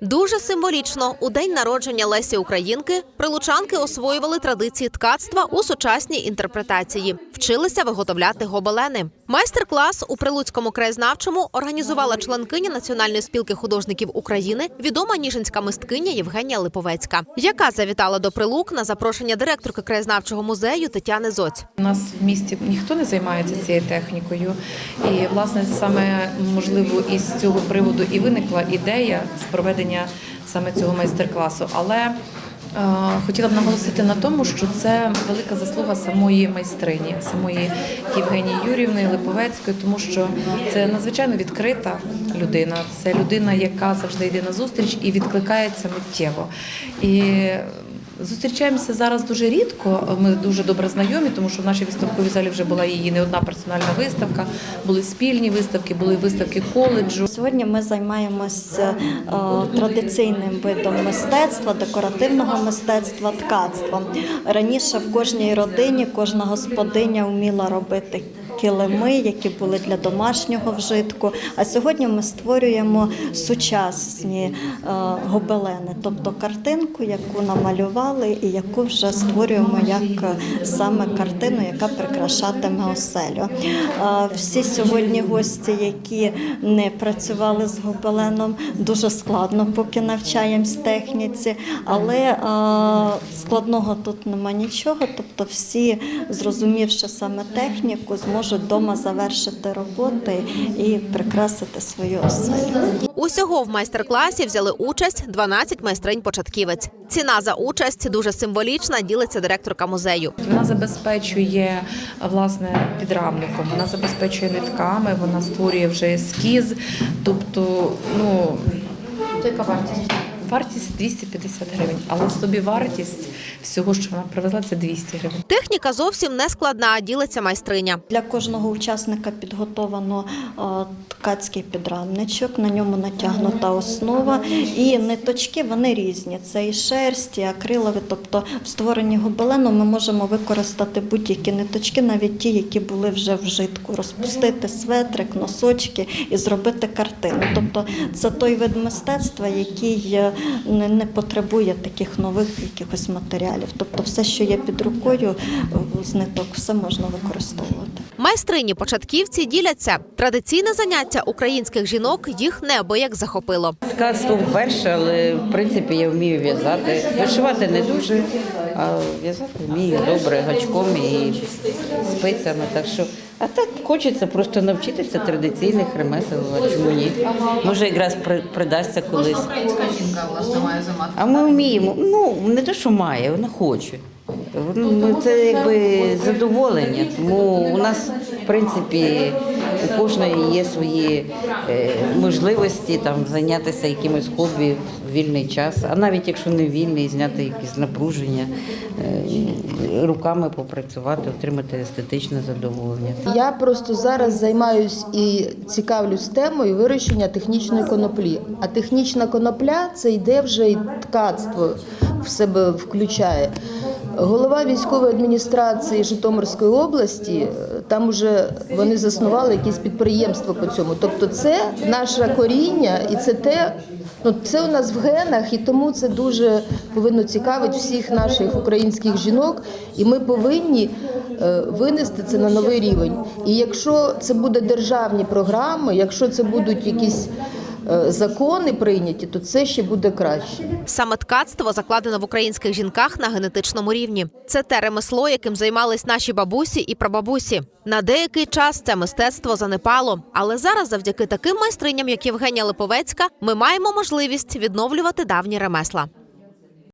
Дуже символічно у день народження Лесі Українки прилучанки освоювали традиції ткацтва у сучасній інтерпретації, вчилися виготовляти гобелени. Майстер-клас у Прилуцькому краєзнавчому організувала членкиня Національної спілки художників України, відома ніжинська мисткиня Євгенія Липовецька, яка завітала до Прилук на запрошення директорки краєзнавчого музею Тетяни Зоць. У нас в місті ніхто не займається цією технікою, і власне саме можливо із цього приводу і виникла ідея з проведення саме цього майстер-класу. Але е, хотіла б наголосити на тому, що це велика заслуга самої майстрині, самої Євгенії Юрівни Липовецької, тому що це надзвичайно відкрита людина. Це людина, яка завжди йде на зустріч і відкликається миттєво. І Зустрічаємося зараз дуже рідко. Ми дуже добре знайомі, тому що в нашій виставковій залі вже була її не одна персональна виставка, були спільні виставки, були виставки коледжу. Сьогодні ми займаємося е, традиційним видом мистецтва, декоративного мистецтва, ткацтвом. Раніше в кожній родині кожна господиня вміла робити килими, які були для домашнього вжитку. А сьогодні ми створюємо сучасні е, гобелени, тобто картинку, яку намалювали і яку вже створюємо як е, саме картину, яка прикрашатиме оселю. Е, Всі сьогодні гості, які не працювали з гобеленом, дуже складно, поки навчаємось техніці, але складного тут нема нічого. Тобто, всі, зрозумівши саме техніку, зможуть вдома завершити роботи і прикрасити свою оселю. Усього в майстер-класі взяли участь 12 майстринь-початківець. Ціна за участь дуже символічна, ділиться директорка музею. Вона забезпечує власне підрамником, вона забезпечує нитками, вона створює вже ескіз. Тобто, ну то яка вартість? Вартість 250 гривень, але собі вартість всього, що вона привезла, це 200 гривень. Техніка зовсім не складна, ділиться майстриня. Для кожного учасника підготовано е, ткацький підрамничок, на ньому натягнута основа. І ниточки вони різні. Це і шерсть, і акрилові. Тобто в створенні гобелену ми можемо використати будь-які ниточки, навіть ті, які були вже в житку, розпустити светрик, носочки і зробити картину. Тобто це той вид мистецтва, який е, не, не потребує таких нових якихось матеріалів. Тобто все, що є під рукою е, з ниток, все можна використовувати. Майстрині початківці діляться. Традиційне заняття українських жінок їх неабияк захопило. Ткацтво вперше, але в принципі я вмію в'язати. Вишивати не дуже, а в'язати вмію добре гачком і спицями. Так що, а так хочеться просто навчитися традиційних ремесел, а чому ні? Може, якраз при- придасться колись. Українська жінка власне має займати. А ми вміємо. Ну не те, що має, вона хоче. Ну, це якби задоволення. Тому у нас, в принципі, кожної є свої е, можливості там зайнятися якимось хобі в вільний час, а навіть якщо не вільний, зняти якісь напруження, е, руками попрацювати, отримати естетичне задоволення. Я просто зараз займаюсь і цікавлюсь темою вирощення технічної коноплі. А технічна конопля це йде вже і ткацтво в себе включає. Голова військової адміністрації Житомирської області, е, там вже вони заснували якісь підприємства по цьому. Тобто, це наше коріння, і це те, ну це у нас в генах, і тому це дуже повинно цікавити всіх наших українських жінок. І ми повинні е, винести це на новий рівень. І якщо це буде державні програми, якщо це будуть якісь закони прийняті, то це ще буде краще. Саме ткацтво закладено в українських жінках на генетичному рівні. Це те ремесло, яким займались наші бабусі і прабабусі. На деякий час це мистецтво занепало, але зараз, завдяки таким майстриням, як Євгенія Липовецька, ми маємо можливість відновлювати давні ремесла.